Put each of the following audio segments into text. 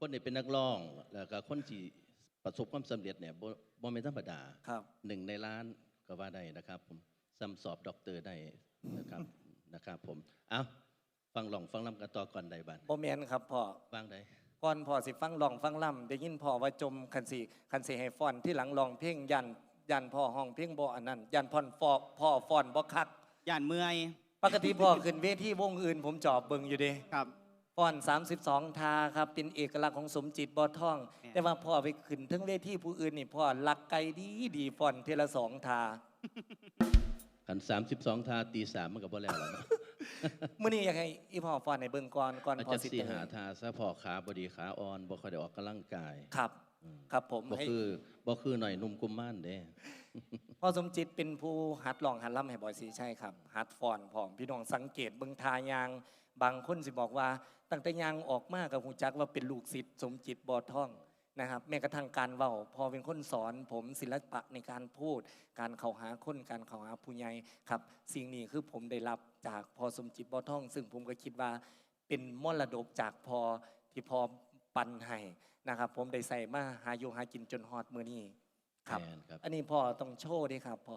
คนที่เป็นนักร้องแล้วก็คนที่ประสบความสำเร็จเนี่ยบ่บ่แม่นธรรมดาครับหนึ่งในล้านก็ว่าได้นะครับ ผมซ้ำสอบด็อกเตอร์ได้นะครับนะครับ ผมเอ้าฟังลองฟังลำกันต่อก่อนใดบันบ่แม่นครับพ่อบ้างใดก่อนพ่อสิฟังร้องฟังล่ำได้ยินพ่อว่าจมคันสิคันสิให้ฟ้อนที่หลังร้องเพลงยันยันพ่อห้องเพลงบ่อันนั้นยันพ่อนฟอพ่อฟ้อนบ่คักย่านเมื่อยปกติพ่อขึ้นเวทีวงอื่น ผมจอบเบิ่งอยู่เด้ครับ ฟ้อน 32 ทาครับ เป็นเอกลักษณ์ของสมจิตบ่อท่องเนี่ยแต่ว่าพ่อไปขึ้นทั้งเวทีผู้อื่นนี่พ่อลักไกลดีดีฟ้อนเทละสองทาขันสามสิบสองทาตีสามมันก็บ่แล้วล่ะเนาะมื้อนี้อยากให้อีพ่อฟ้อนในเบิ่งก่อนก่อนอาจพ่อจะสิสี่เตหาทาซะพอขาบดีขาอ่อนบ่ค่อยได้ออกกำลังกายครับ ครับผมบ่ให้คือบ่คือหน่อยหนุ่มกุมม่านเด้พ่อสมจิตเป็นผู้หัดร้องหัดล่ำให้บอยสีใช่ครับ หัดฟ้อนพร้อมพี่น้องสังเกตเบิ่งทายาง บางคนสิบอกว่า ตั้งแต่ยางออกมากับหูจักว่าเป็นลูกศิษย์สมจิตบ่อท่องนะครับแม้กระทั่งการเว้าพอเป็นคนสอนผมศิลปะในการพูด การเข้าหาคนการเข้าหาผู้ใหญ่ครับ สิ่งนี้คือผมได้รับจากพอสมจิตบ่อท่อง ซึ่งผมก็คิดว่าเป็นมรดกจากพอที่พอปันให้นะครับ ผมได้ใส่มาหาอยู่หากินจนฮอดมื้อนี้ครับแม่นครับ อันนี้พ่อต้องโชว์ด้วยครับพ่อ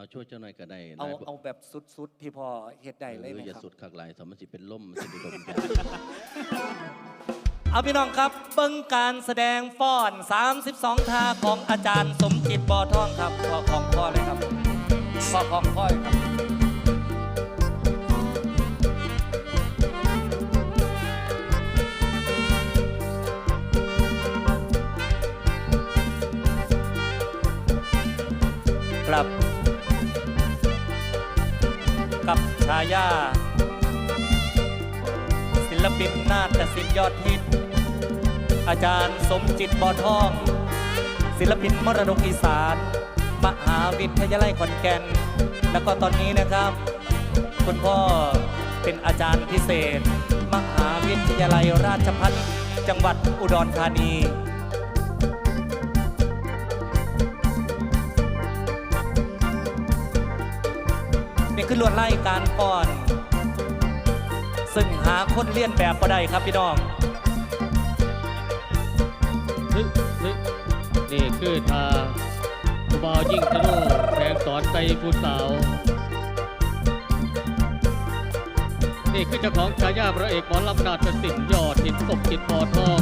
เอาช่วยเจ้าหน่อยก็ได้เอานยบ่เอาแบบสุดๆที่พ่อเฮ็ดได้เลยไหมอออย่าครับ สุดคักหลายสมันสิเป็นล่มมันสิไปดมยาเอาพี่น้องครับเบิ่งการแสดงฟ้อน 32 ท่าของอาจารย์สมจิตบอท่องครับพ่อของพ่อเลยครับพ่อของพ่อเลยครับครับายา ศิลปินนาฏศิลป์ยอดฮิต อาจารย์สมจิตบอทอง ศิลปินมรดกอีสาน มหาวิทยาลัยขอนแก่น แล้วก็ตอนนี้นะครับ คุณพ่อเป็นอาจารย์พิเศษ มหาวิทยาลัยราชภัฏจังหวัดอุดรธานี คือลวดไล่การป้อน ซึ่งหาคนเลียนแบบก็ได้ครับพี่น้องนี่คือทาผู้บ่าวยิ่งทะลุแทงสอนใจผู้สาว นี่คือเจ้าของฉายาพระเอกหมอลำนาฏศิลป์ยอดหินศพจิตปอทอง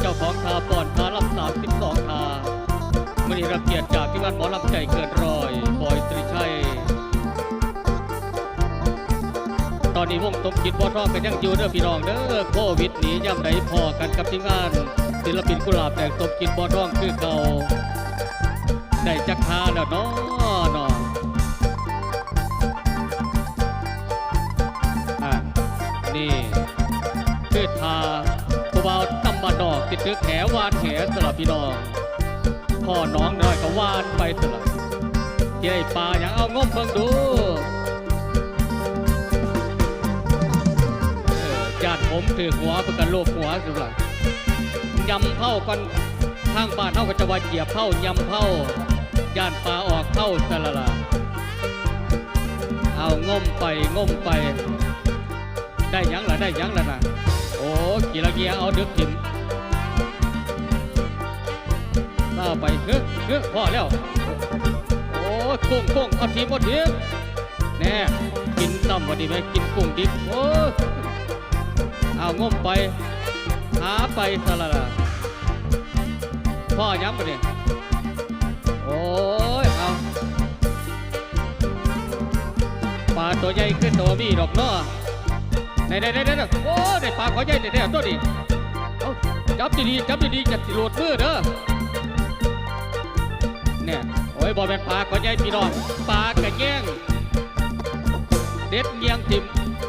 เจ้าของทาปอนทาลำสามสิบสองทามื่อนี้รับเกียรติจากที่งานหมอลำใจเกินร้อยบอยตรีชัย ตอนนี้วงตมกินบ่อทองกันยังอยู่เด้อพี่น้องเด้อโควิดหนีย่ำใดพอกันกับทีมงาน ศิลปินกุหลาบแดงตมกินบ่อทองคือเก่าได้จักทาแล้วเนาะเนาะอะนี่คือทาผู้บ่าวตำบานดอกติดตึกแหวานแหสลับพี่น้องพ่อน้องน้อยก็วานไปสลับที่ได้ปลาอย่างเอางมเบิ่งดู ติผมถือหัวประกันโลกหัวสุดหละยำเผากันทางบ้านเท่าก็จะว่าเหยียบเผายำเผาย่านปลาออกเผาสละละเอางมไปงมไป ได้ยังละได้ยังละนะโอ้กีละเกียเอาดึกกินเล่าไปเฮ้เฮ้ยพอแล้ว โอ้โค้งโค้งเอาทีมเอาทีมแน่กินซ้ำวันนี้ไหมกินกุ้งดิบโอ้ เอางมไป หาไปสละละพ่อย้ำไปเนี่ยโอ้ย เอาปลาตัวใหญ่ขึ้นตัวมีดอกเนาะไหนไหนไหนไหนโอ้ได้ปลาขอใหญ่แต่แต่ตัวนี้เอาจับดีๆจับดีๆจะโหลดมือเด้อเนี่ยโอ้ยบอเป็นปลาขอใหญ่พี่น้องปลากระแยงเด็ดเงียงทิม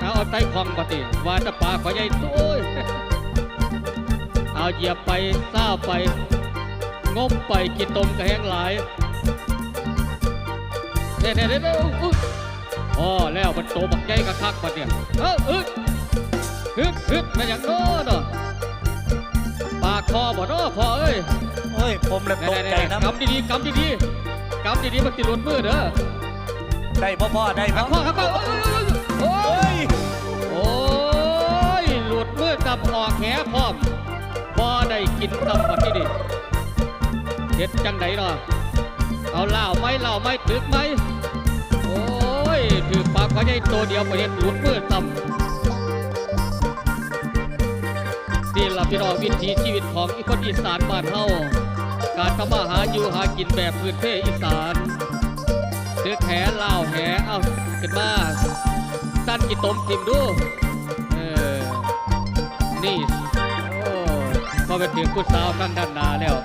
าเอาไต้คองปฏิว่าแตะปลาขอใหญ่โต้ยเอาเหยียบไปซาไปงมไปกินตมกระแหงหลายเน่เน่เน่เน่อุ๊ยพอแล้วมันโตบักใหญ่กะคักบัดเนี่ยเอออึดฮึดฮึดมาอย่างโน้เนาะปากคอบ่เนาะพอเอ้ยเฮ้ยผมเลยตกใจนะกำดีๆกำดีๆกำดีๆมันติดหลุดมือเด้อได้พ่อพ่อได้พ่กข้อหักข้อ ยเฮ้ยโอ้ยหลุดมือกับออแหพร้อมบ่ได้กินตำบัดที่นี่เฮ็ดจังไดเนาะเอาเหล้าไหมเหล้าไหมถึกไหมโอ้ยถือปากเขาใหญ่ตัวเดียวประเด็นหลุดมือตำนี่ล่ะพี่น้องวิถีชีวิตของอีคนอีสานบ้านเฮาการทำมาหาอยู่หากินแบบพื้นเพอีสานถือแหเหล้าแหเอาขึ้นมาสั้นกี่ตมทิมดู นี่โอ้พอไปถึงผู้สาวนั่งด้านน้าแล้ว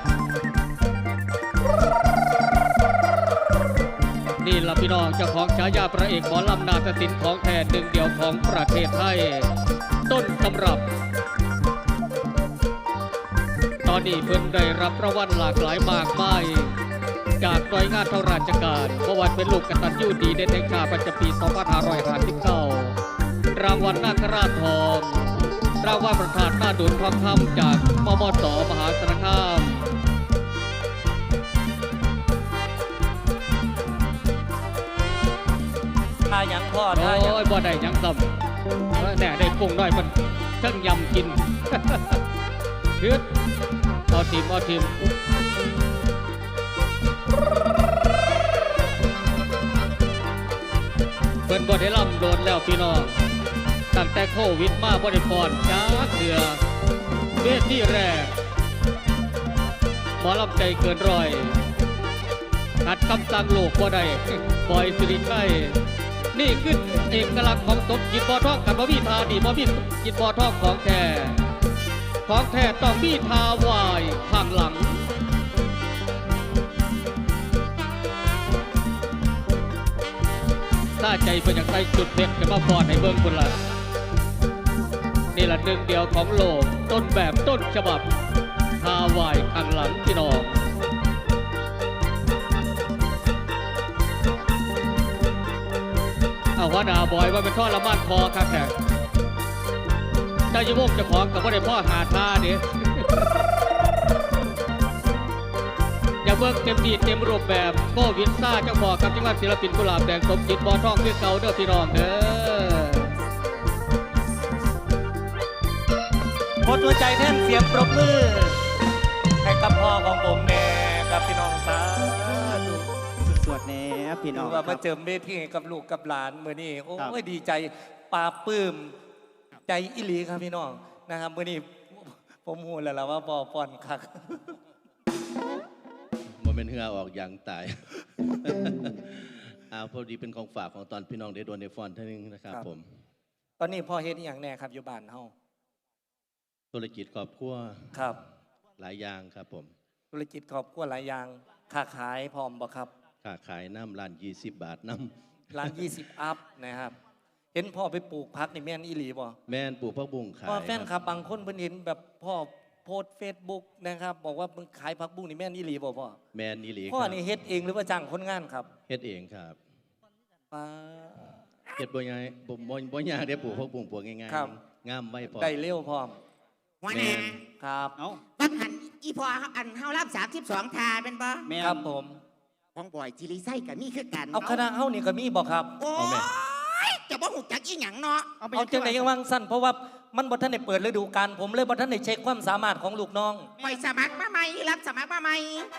นี่ล่ะพี่น้องเจ้าของฉายาพระเอกหมอลำนาฏศิลป์ของแท้หนึ่งเดียวของประเทศไทย ต้นตำรับ ตอนนี้เพิ่นได้รับรางวัลหลากหลายมากมายจากหน่วยงานทางราชการเพราะว่าเป็นลูกกตัญญูดีเด่นแห่งชาติประจำปี 2559 รางวัลนาคราชทอง รางวัลประธานหน้าดุลทองคำจากมมสมหาสารคามถ้าหยังพ่อโอ้ถ้าหยังยบ่ได้หยังซ้ำแน่ได้กุ้งน้อยมันเชิงยำกินเฮือดเอาทีมเอาทีมเพิ่นบ่ได้ล่ำโดนแล้วพี่น้อง ตั้งแต่โควิดมาบ่ได้พรจ้าเถื่อเวที่แรกหมอลำใจเกินรอยขัดคำสั่งโลกบ่ได้ปล่อยสิริชัยนี่คือเอกลักษณ์ของตนกินบ่อทองกันบ่มีทาดีบ่มีกินบ่อทองของแท้ของแท้ต้องมีทาวายข้างหลังถ้าใจเป็นอย่างไรจุดเด็ดจะมาฟอนให้เบิ่งคนละ นี่ละหนึ่งเดียวของโลก ต้นแบบต้นฉบับทาวายข้างหลังพี่น้องเอาว่าดาบอยว่าเป็นท่อละมานคอครับแขกเจ้ายู่วงเจะของกับว่าได้พ่อหาท่าเด้อย่าเบิกเต็มดีเต็มรูปแบบโควิดซ่าเจ้าบอกกับจังหวัดศิลปินกุหลาบแดงสมจิตบอท่องคือเก่าเด้อพี่น้องเด้อ ดหัวใจแท่นเสียงปรบมือ ให้กับพ่อของผมแน่กับพี่น้องสาธุสวดแน่พี่น้องถือว่ามาเจิมเวทีให้กับลูกกับหลานเมื่อนี้โอ้ยดีใจปลาปลื้มใจอิลีครับพี่น้องนะครับเมื่อนี้ผมหูแล้วล่ะว่าบอปอนคักโมเมนเหือออกอย่างตายอาพอดีเป็นของฝากของตอนพี่น้องได้โดนในฟอนท่านึงนะครับผม ตอนนี้พ่อเฮ็ดอย่างแน่ครับอยู่บ้านเฮา ธุรกิจครอบครัวครับ หลายอย่างครับผม ธุรกิจครอบครัวหลายอย่างค้าขายพร้อมบ่ครับค้าขายน้ำร้าน20บาทน้ร้าน20อัพนะครับ เห็นพ่อไปปลูกพักนี่แม่นอีหลีบ่ำแม่นปลูกพักบุ้งขายพ่อแฟนคครับรับ บางคนเพิ่นเห็นแบบพ่อโพสเฟซบุ๊กนะครับ บอกว่ามึงขายผักบุ้งนี่แม่นอีหลีบ่พ่อแม่นนี่หลีพ่อครับนี่เฮ็ดเองหรือว่าจ้างคนงานครับเฮ็ดเองครับป้าเฮ็ดบ่ง่ายบ่บ่บ่ยากเด้ปลูกพักบุ้งปลูกง่ายครับๆงามไว้พอได้เร็วพร้อม หัวหแม่น้านครับเอ้าบังหันอีพออันเฮารับสามสิบสองทาเป็นบ่แม่ครับผม ของบ่อยจิริไส้กับมีคือกันเอาคณะเฮานี่ก็มีบ่ครับ โอ้เอาแม่ยจะบ่หูจักอีหยังเนาะเอาจังไดยังวางสั้นเพราะว่ามันบ่ทันได้เปิดฤดูกาลผมเลยบ่ทันได้เช็คความสามารถของลูกน้องไปสมัครมาใหม่รับสมัครมาใหม่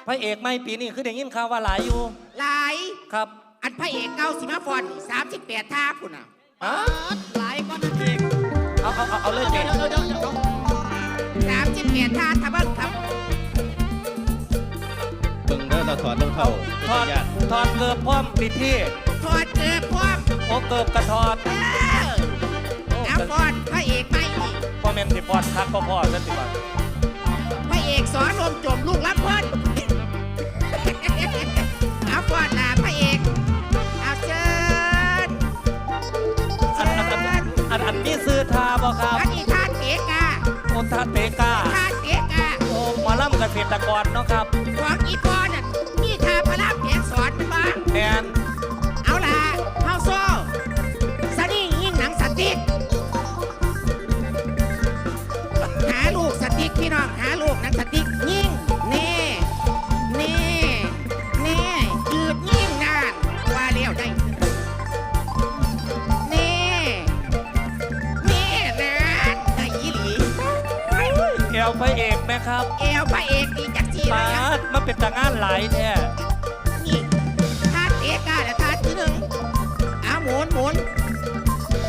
พระเอกไม่ปีนี้คือได้ยินข่าวว่าหลายอยู่หลายครับ อันพระเอกเก่าสิมาฟอนสามสิบแปดท่าพุ่นน่ะฮะหลายก็นั่นเองเอาเอาเอาเอาเลยเจ๊ สามสิบแปดท่าถ้าเบิ่งครับเบิ่งเด้อเราถอดรองเท้าเป็นถอดญาติถอดเกือบพร้อมติดที่ถอดเกือบพร้อมโอ้เกือบกระถอดเออเอาฟอนพระเอกไม่นี่พ่อแม่นสิพอดคักพ่อพ่อซะสิว่าพระเอกสอนรวมจมลูกรับเพิ่นเอาฟอนล่ะพระเอกเอาเชิญอัเชินอันอันญอันอันมีซื้อทาบ่ครั ษตรกรเนาะครับของอีพอน่ะมีท่าพระรามเพียงสอนมันบ้างแมนเอาล่ะเฮาโซ่สนี่ยิ่งหนังสติ๊กหาลูกสติ๊กพี่น้องหาลูกหนังสติ๊กยิ่งเน่เน่เน่ยืดยิ่งนานว่าเลี้ยวได้เน่เน่นานได้ยี่หลี เอววพระเอกไห มครับ เอวพระเอกดีจักจีปาเลยครับดมาเป็นตางานหลายแท้นี่ท่าเอกาและท่าที่หนึ่งเอาหมุนหมุน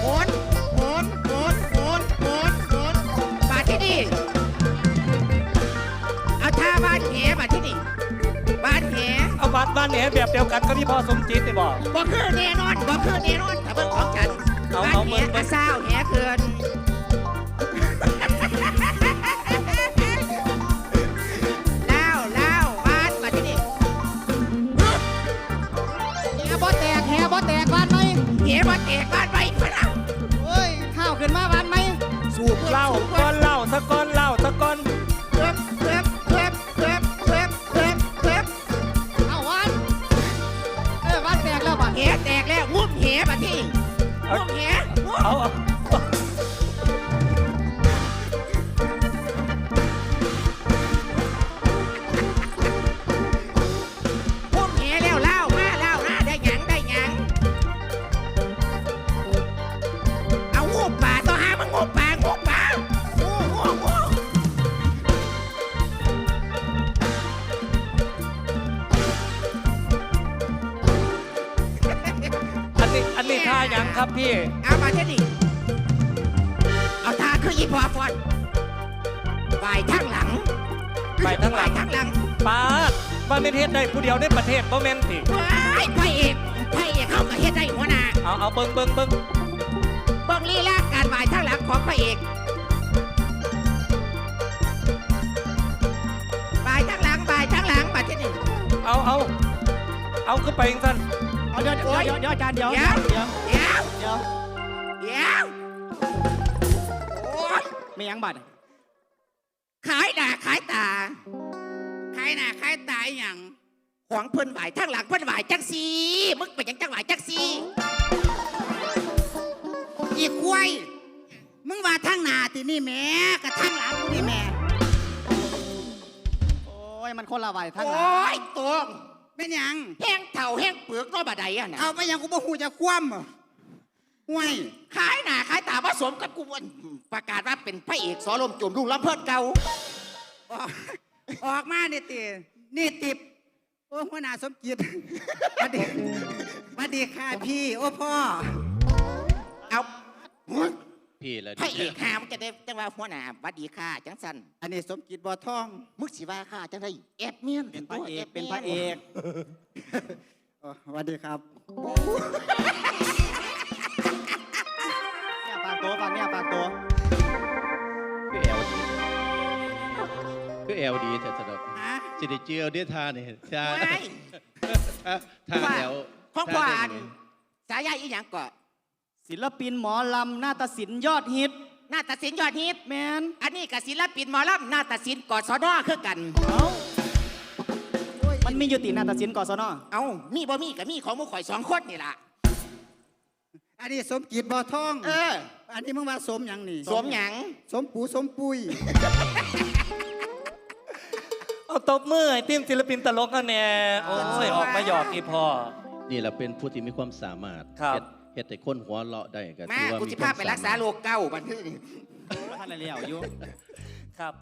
หมุนหมุนหมุนหมุนหมุนหมุนมาที่นี่เอาท่าบ้านแหมาที่นี่บ้านแหเอาวัดบ้านแหนแบบเดียวกันก็พี่พ่อสมจิตได้บอก บ่คือแน่นอนบ่คือแน่นอนถ้าเบิ่งของฉันเอาบ้านเอาแหเบิ่งเบิ่กระงซ้าวแหเกิน มาแตกบ้านไปพะนะเฮ้ยข้าวขึ้นมาบ้านไหม สู้เพื่อนเล่าสู้เพื่ก้ออนนเล่ พี่เอามาที่นี่เอาตาคืออีพอฟอนฝ่ายทางหลังฝ่ายทางหลัง ฝ่ายทางหลังปาดบ้านในประเทศใดผู้เดียวในประเทศบ่แม่นติว้ายพระเอกพระเอกเข้ากับเฮ็ดได้หัวหน้าเอาเอาเบิ่งเบิ่งเบิ่งเบิ่งลีลาการฝ่ายทางหลังของพระเอกฝ่ายทางหลังฝ่ายทางหลังมาที่นี่ เอาเอาเอาขึ้นไปจังซั่นเอาเดี๋ยวเดี๋ยวเดี๋ยวเดี๋ยวอาจารย์เดี๋ยวเดี๋ยว เดี๋ยว เดี๋ยว เดี๋ยวเดี๋ยวโอ๊ยไม่ยังบัตรขายหน้าขายตา ขายหน้าขายตาอหย่างของเพิ่นไหวทางหลังเพิ่นไหวจังสีมึงเป็นหยังจังไหวจังสีอีควายมึงว่าทางหน้าตินี่แหม่กับทางหลังกูนี่แหม่โอ้ยมันคนละใบทั้งโอหลา้ยยตัวเป็นหยัง แห้งเถ่าแห้งเปลือกน้อยบาดใดอะนะเอาไปยังกูบ่ฮู้จะคว่ำอะ ห่วยขายหน้าขายตาผสมกับกูวันประกาศว่าเป็นพระเอกสอลมจุ่มลูกลำเพิดเก่าออกออกมานี่ตินี่ติบโอ้หัวหน้าสมจิตสวัสดีสวัสดีค่ะพี่ โอ้พ่อ เอาพี่และพระเอกหามันจะได้จังว่าหัวหน้าหวัดดีค่ะจังสันอันนี้สมจิตบ่อทอง มึกสิว่าค่ะจังไรแอบเมียนเป็นพระเอกตัวเป็นพระเอก อ๋อสวัสดีครับ คือแอลดีแต่สำหรับฮะ สิได้เจียวเดียทาเนี่ยทาโอ้ยทาทาแอลของทพ่อได้อันไงสายใยอีหยังเกาะศิลปินหมอลำหน้าตาศิลป์ยอดฮิต หน้าตัดสินยอดฮิต แมนอันนี้กับศิลปินหมอลำหน้าตัดสินกอดสอดอคือกัน เอ้ามันมีอยู่ติหน้าตาศิลป์กศนเอามีบ่มีกับมีของมุข่อยสองคนนี่ล่ะ อันนี้สมจิตบ่อทอง เออ อันนี้มึงว่าสมหยังนี่สวมหยัง สมปูสมปุย เอาตบมือให้ทีมศิลปินตลกกันแน่โอ้ยออกมาหยอกอีพ่อ นี่แหละเป็นผู้ที่มีความสามารถครับ เฮ็ดเฮ็ดแต่คนหัวเราะได้ก็มาถือว่ากูมีสิควาพามไปรักษาสามารถโรคเก้าบัดนี้ ท่านอะไรเลี้ยวอยู่ ครับ